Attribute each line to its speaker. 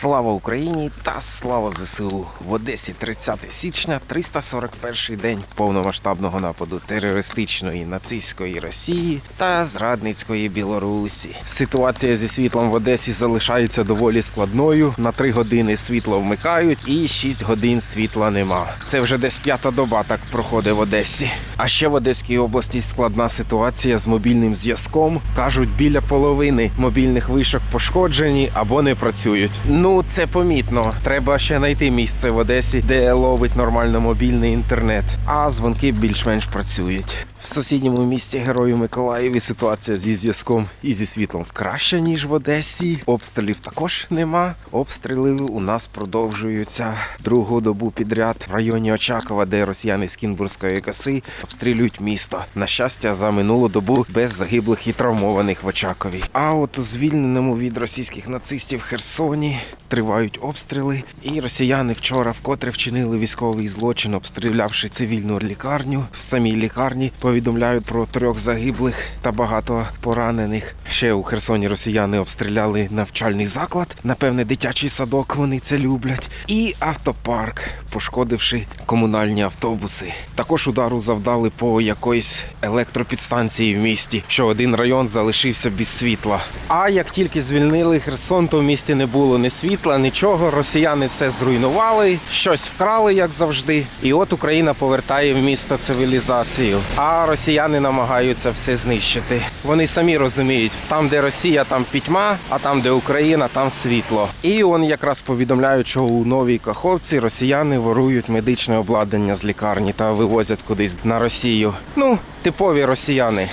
Speaker 1: Слава Україні та слава ЗСУ в Одесі 30 січня, 341 день повномасштабного нападу терористичної нацистської Росії та зрадницької Білорусі. Ситуація зі світлом в Одесі залишається доволі складною. На 3 години світло вмикають і 6 годин світла нема. Це вже десь п'ята доба так проходить в Одесі. А ще в Одеській області складна ситуація з мобільним зв'язком. Кажуть, біля половини мобільних вишок пошкоджені або не працюють. Ну це помітно. Треба ще знайти місце в Одесі, де ловить нормально мобільний інтернет. А дзвонки більш-менш працюють. В сусідньому місті Герою Миколаєві ситуація зі зв'язком і зі світлом краща, ніж в Одесі. Обстрілів також нема. Обстріли у нас продовжуються другу добу підряд в районі Очакова, де росіяни з Кінбурзької коси обстрілюють місто. На щастя, за минулу добу без загиблих і травмованих в Очакові. А от у звільненому від російських нацистів Херсоні тривають обстріли, і росіяни вчора вкотре вчинили військовий злочин, обстрілявши цивільну лікарню. В самій лікарні повідомляють про трьох загиблих та багато поранених. Ще у Херсоні росіяни обстріляли навчальний заклад. Напевне, дитячий садок вони це люблять. І автопарк, пошкодивши комунальні автобуси. Також удару завдали по якоїсь електропідстанції в місті, що один район залишився без світла. А як тільки звільнили Херсон, то в місті не було ні світла, нічого. Росіяни все зруйнували, щось вкрали, як завжди. І от Україна повертає в місто цивілізацію. А росіяни намагаються все знищити. Вони самі розуміють, там, де Росія, там пітьма, а там, де Україна, там світло. І он якраз повідомляють, що у новій Каховці росіяни ворують медичне обладнання з лікарні та вивозять кудись на Росію. Ну, типові росіяни.